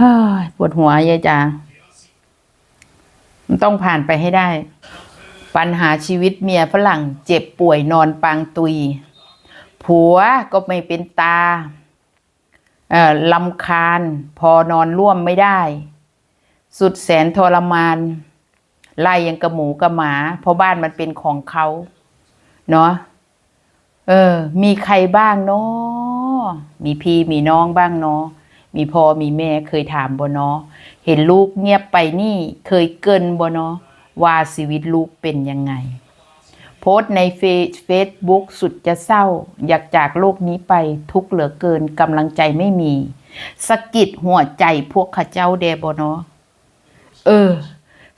ฮ้ยปวดหัวยายจ๋ามันต้องผ่านไปให้ได้ ปัญหาชีวิตเมียฝรั่งเจ็บป่วยนอนปางตุย ผัวก็ไม่เป็นตาเอ่อลำคาญ พอนอนร่วมไม่ได้ สุดแสนทรมาน ไล่ยังกระหมูกระหมา เพราะบ้านมันเป็นของเขาเนาะเออ มีใครบ้างเนาะมีพี่มีน้องบ้างเนาะ มีพ่อมีแม่เคยถามบ่เนาะเห็นลูกเงียบไปนี่เคยเกินบ่เนาะว่าชีวิตลูกเป็นยังไง โพสในเฟซเฟซบุ๊กสุดจะเศร้า อยากจากโลกนี้ไปทุกเหลือเกินกำลังใจไม่มีสะกิดหัวใจพวกข้าเจ้าเดบเนาะเออ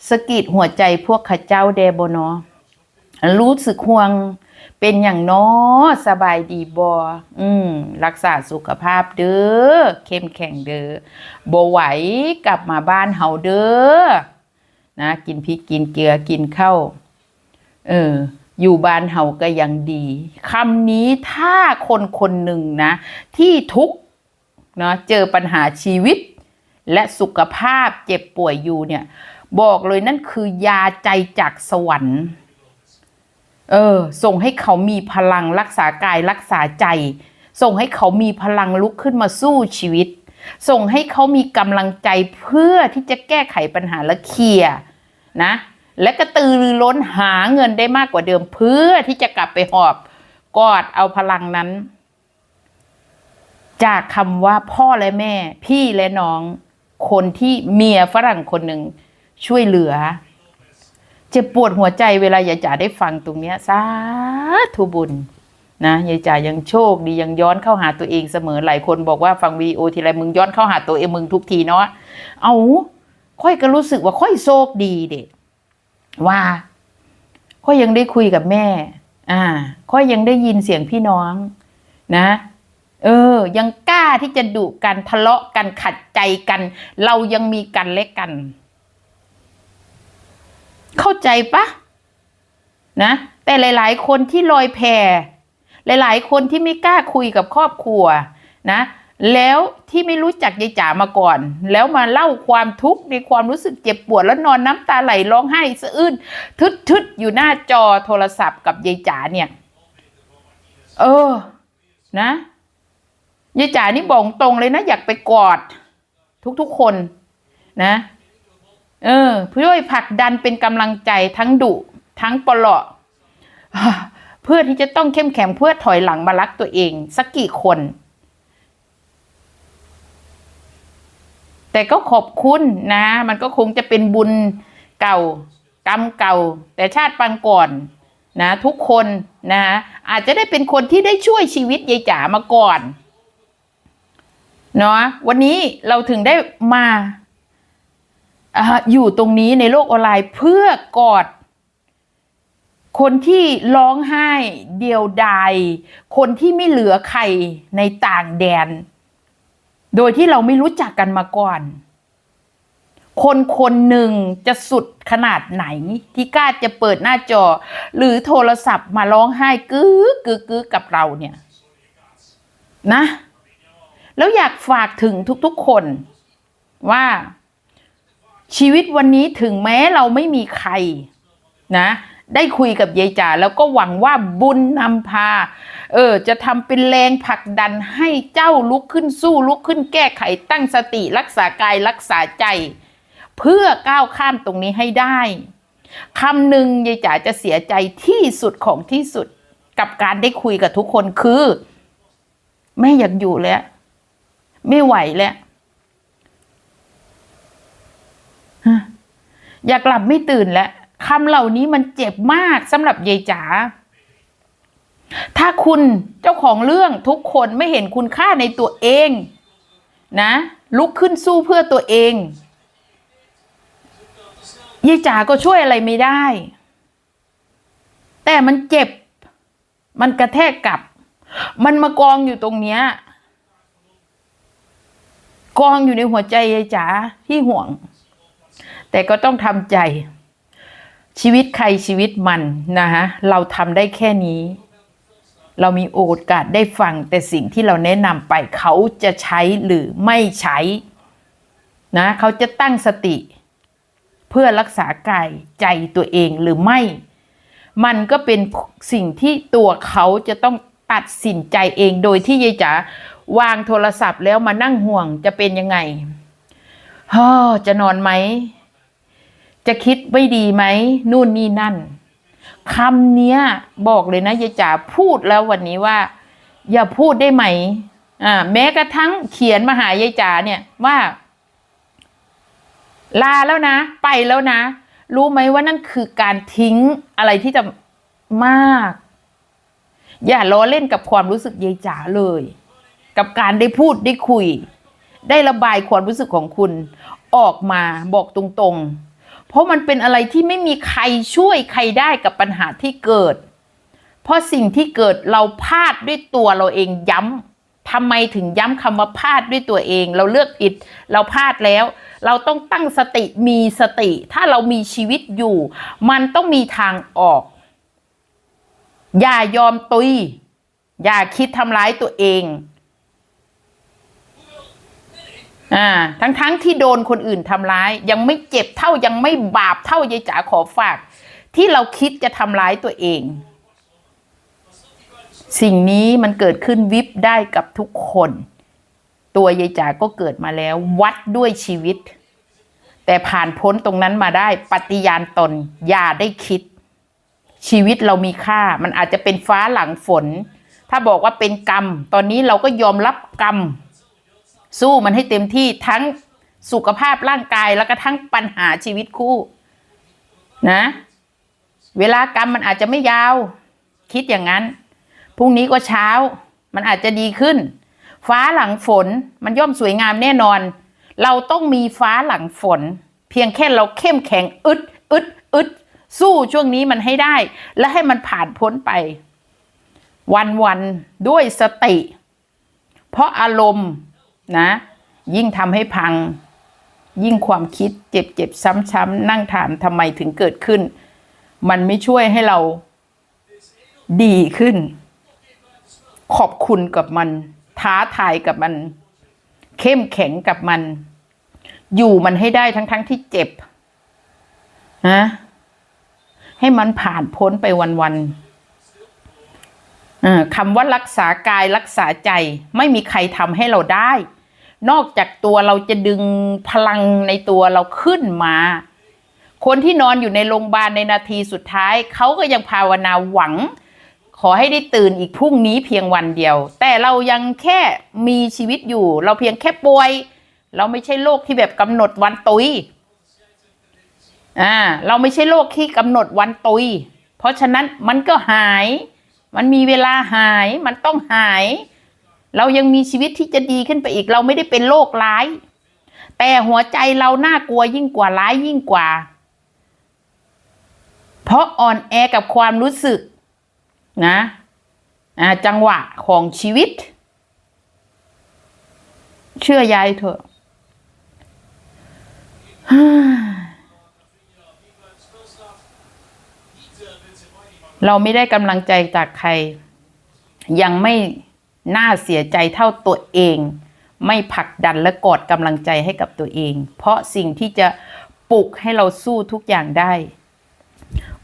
สะกิดหัวใจพวกข้าเจ้าเดบเนาะรู้สึกห่วง เป็นอย่างน้อสบายดีบออืม รักษาสุขภาพเด้อเข้มแข็งเด้อบ่ไหวกลับมาบ้านเฮาเด้อนะกินพริกกินเกลือกินข้าวเออ อยู่บ้านเฮาก็ยังดีคำนี้ถ้าคนคนหนึ่งนะ ที่ทุกเนาะเจอปัญหาชีวิต และสุขภาพเจ็บป่วยอยู่เนี่ย บอกเลยนั่นคือยาใจจากสวรรค์ เออ ส่งให้เขามีพลังรักษากายรักษาใจ ส่งให้เขามีพลังลุกขึ้นมาสู้ชีวิต ส่งให้เขามีกำลังใจเพื่อที่จะแก้ไขปัญหาและเคลียร์นะ และกระตือรือร้นหาเงินได้มากกว่าเดิมเพื่อที่จะกลับไปหอบกอดเอาพลังนั้น จากคำว่าพ่อและแม่ พี่และน้อง คนที่เมียฝรั่งคนหนึ่งช่วยเหลือ เจ็บปวดหัวใจเวลายายจ๋าได้ฟังตรงเนี้ยสาธุบุญนะยายจ๋ายังโชคดียังย้อนเข้าหาตัวเองเสมอหลายคนบอกว่าฟังวีดีโอทีไรมึงย้อนเข้าหาตัวเองมึงทุกทีเนาะเอาค่อยก็รู้สึกว่าค่อยโชคดีเด็ว่าค่อยยังได้คุยกับแม่ อ่าค่อยยังได้ยินเสียงพี่น้องนะ เออ ยังกล้าที่จะดุกันทะเลาะกันขัดใจกัน เรายังมีกันและกัน เข้าใจปะนะ แต่หลาย ๆ คนที่ลอยแพหลาย ๆ คนที่ไม่กล้าคุยกับครอบครัวนะ แล้วที่ไม่รู้จักยายจ๋ามาก่อน แล้วมาเล่าความทุกข์ในความรู้สึกเจ็บปวดแล้วนอนน้ำตาไหลร้องไห้สะอื้นทึดๆอยู่หน้าจอโทรศัพท์กับยายจ๋าเนี่ย เออ นะยายจ๋านี่บอกตรงเลยนะ อยากไปกอดทุกๆคนนะ เออเพื่อให้ผลักดันเป็นกำลังใจทั้งดุทั้งปลอบเพื่อที่จะต้องเข้มแข็งเพื่อถอยหลังมารักตัวเอง สักกี่คน แต่ก็ขอบคุณนะ มันก็คงจะเป็นบุญเก่ากรรมเก่า แต่ชาติปางก่อนนะ ทุกคนนะอาจจะได้เป็นคนที่ได้ช่วยชีวิตยายจ๋ามาก่อนเนาะวันนี้เราถึงได้มา อยู่ตรงนี้ในโลกออนไลน์เพื่อกอด คนที่ร้องไห้เดียวดาย คนที่ไม่เหลือใครในต่างแดน โดยที่เราไม่รู้จักกันมาก่อน คนคนหนึ่งจะสุดขนาดไหน ที่กล้าจะเปิดหน้าจอ หรือโทรศัพท์มาร้องไห้กึกกึกกึกกับเราเนี่ย นะ แล้วอยากฝากถึงทุกๆคนว่า ชีวิตวันนี้ถึงแม้เราไม่มีใครนะได้คุยกับยายจ๋าแล้วก็หวังว่าบุญนำพา เออ จะทำเป็นแรงผลักดันให้เจ้าลุกขึ้นสู้ลุกขึ้นแก้ไขตั้งสติรักษากายรักษาใจ เพื่อก้าวข้ามตรงนี้ให้ได้คำหนึ่งยายจ๋าจะเสียใจที่สุดของที่สุดกับการได้คุยกับทุกคนคือแม่อยากอยู่แล้ว ไม่ไหวแล้ว อยากหลับไม่ตื่นแล้วคำเหล่านี้มันเจ็บมากสำหรับยายจ๋าถ้าคุณเจ้าของเรื่องทุกคนไม่เห็นคุณค่าในตัวเอง นะ ลุกขึ้นสู้เพื่อตัวเองยายจ๋าก็ช่วยอะไรไม่ได้ แต่มันเจ็บ มันกระแทกกลับ มันมากองอยู่ตรงเนี้ยกองอยู่ในหัวใจยายจ๋าที่ห่วง แต่ก็ต้องทำใจ ชีวิตใครชีวิตมันนะฮะเราทำได้แค่นี้ เรามีโอกาสได้ฟังแต่สิ่งที่เราแนะนำไปเขาจะใช้หรือไม่ใช้นะเขาจะตั้งสติ เพื่อรักษากายใจตัวเองหรือไม่ มันก็เป็นสิ่งที่ตัวเขาจะต้องตัดสินใจเองโดยที่ยายจ๋าวางโทรศัพท์แล้วมานั่งห่วงจะเป็นยังไงฮ่อจะนอนไหม จะคิดไม่ดีไหมนู่นนี่นั่นคำเนี้ยบอกเลยนะยายจ๋าพูดแล้ววันนี้ว่า อย่าพูดได้ไหมอ่าแม้กระทั่งเขียนมาหายายจ๋าเนี่ยว่า ลาแล้วนะ ไปแล้วนะ รู้ไหมว่านั่นคือการทิ้งอะไรที่จะมาก อย่าล้อเล่นกับความรู้สึกยายจ๋าเลย กับการได้พูดได้คุย ได้ระบายความรู้สึกของคุณ ออกมาบอกตรงๆ เพราะมันเป็นอะไรที่ไม่มีใครช่วยใครได้กับปัญหาที่เกิด เพราะสิ่งที่เกิดเราพลาดด้วยตัวเราเองย้ำทำไมถึงย้ำคำว่าพลาดด้วยตัวเอง เราเลือกผิด เราพลาดแล้ว เราต้องตั้งสติมีสติ ถ้าเรามีชีวิตอยู่ มันต้องมีทางออก อย่ายอมตุย อย่าคิดทำร้ายตัวเอง อ่าทั้งๆทที่โดนคนอื่นทำร้าย ยังไม่เจ็บเท่ายังไม่บาปเท่ายายจ๋าขอฝาก ที่เราคิดจะทำร้ายตัวเอง สิ่งนี้มันเกิดขึ้นวิบได้กับทุกคน ตัวยายจ๋าก็เกิดมาแล้ว วัดด้วยชีวิต แต่ผ่านพ้นตรงนั้นมาได้ปฏิญาณตน อย่าได้คิด ชีวิตเรามีค่า มันอาจจะเป็นฟ้าหลังฝน ถ้าบอกว่าเป็นกรรม ตอนนี้เราก็ยอมรับกรรม สู้มันให้เต็มที่ทั้งสุขภาพร่างกายแล้วก็ทั้งปัญหาชีวิตคู่ นะ เวลากรรมมันอาจจะไม่ยาว คิดอย่างนั้นพรุ่งนี้ก็เช้า มันอาจจะดีขึ้น ฟ้าหลังฝนมันย่อมสวยงามแน่นอน เราต้องมีฟ้าหลังฝน เพียงแค่เราเข้มแข็งอึดอึดอึดสู้ช่วงนี้มันให้ได้ และให้มันผ่านพ้นไป วันวันด้วยสติ เพราะอารมณ์ นะ ยิ่งทำให้พัง ยิ่งความคิดเจ็บเจ็บซ้ำๆนั่งถามทำไมถึงเกิดขึ้น มันไม่ช่วยให้เราดีขึ้น ขอบคุณกับมัน ท้าทายกับมัน เข้มแข็งกับมัน อยู่มันให้ได้ทั้งๆทที่เจ็บนะให้มันผ่านพ้นไปวันๆคำว่ารักษากายรักษาใจไม่มีใครทำให้เราได้ นอกจากตัวเราจะดึงพลังในตัวเราขึ้นมา คนที่นอนอยู่ในโรงพยาบาลในนาทีสุดท้าย เขาก็ยังภาวนาหวัง ขอให้ได้ตื่นอีกพรุ่งนี้เพียงวันเดียว แต่เรายังแค่มีชีวิตอยู่ เราเพียงแค่ป่วย เราไม่ใช่โรคที่แบบกำหนดวันตุยอ่าเราไม่ใช่โรคที่กำหนดวันตุย เพราะฉะนั้นมันก็หาย มันมีเวลาหาย มันต้องหาย เรายังมีชีวิตที่จะดีขึ้นไปอีก เราไม่ได้เป็นโรคร้าย แต่หัวใจเราน่ากลัวยิ่งกว่าร้ายยิ่งกว่า เพราะอ่อนแอกับความรู้สึกนะจังหวะของชีวิต เชื่อยายเถอะเราไม่ได้กำลังใจจากใคร ยังไม่ น่าเสียใจเท่าตัวเอง ไม่ผลักดันและกอดกำลังใจให้กับตัวเอง เพราะสิ่งที่จะปลุกให้เราสู้ทุกอย่างได้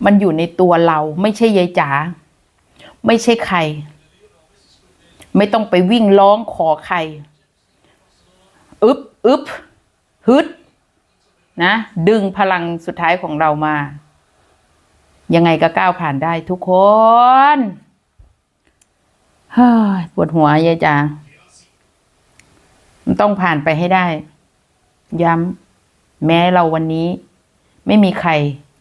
มันอยู่ในตัวเราไม่ใช่ยายจ๋าไม่ใช่ใคร ไม่ต้องไปวิ่งร้องขอใครอึบอึบฮึดนะ ดึงพลังสุดท้ายของเรามา ยังไงก็ก้าวผ่านได้ทุกคน ฮ้ยปวดหัวยายจ๋ามันต้องผ่านไปให้ได้ ย้ำแม้เราวันนี้ ไม่มีใคร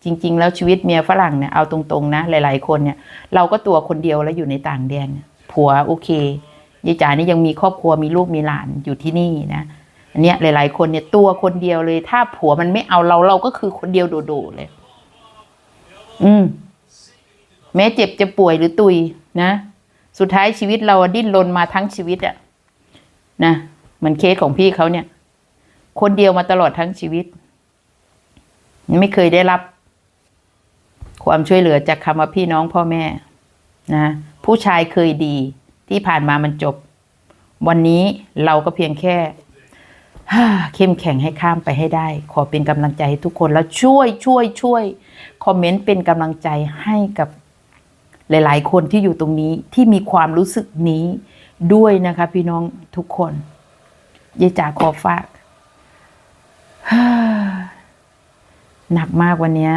จริง ๆ แล้วชีวิตเมียฝรั่งเนี่ยเอาตรงๆนะ หลาย ๆ คนเนี่ย เราก็ตัวคนเดียวแล้วอยู่ในต่างแดน ผัวโอเคยายจ๋านี่ยังมีครอบครัวมีลูกมีหลานอยู่ที่นี่นะอันเนี้ยหลาย ๆ คนเนี่ยตัวคนเดียวเลย ถ้าผัวมันไม่เอาเราเราก็คือคนเดียวโดดๆเลย อืม แม้เจ็บจะป่วยหรือตุยนะ สุดท้ายชีวิตเราดิ้นรนมาทั้งชีวิตอะนะเหมือนเคสของพี่เขาเนี่ย คนเดียวมาตลอดทั้งชีวิต ไม่เคยได้รับ ความช่วยเหลือจากคำว่าพี่น้องพ่อแม่นะผู้ชายเคยดีที่ผ่านมามันจบ วันนี้เราก็เพียงแค่เข้มแข็งให้ข้ามไปให้ได้ ขอเป็นกำลังใจให้ทุกคนแล้วช่วยช่วยช่วย คอมเมนต์เป็นกำลังใจให้กับ หลาย ๆ คนที่อยู่ตรงนี้ที่มีความรู้สึกนี้ด้วยนะคะพี่น้องทุกคนยายจ๋าขอฝากหนักมากวันนี้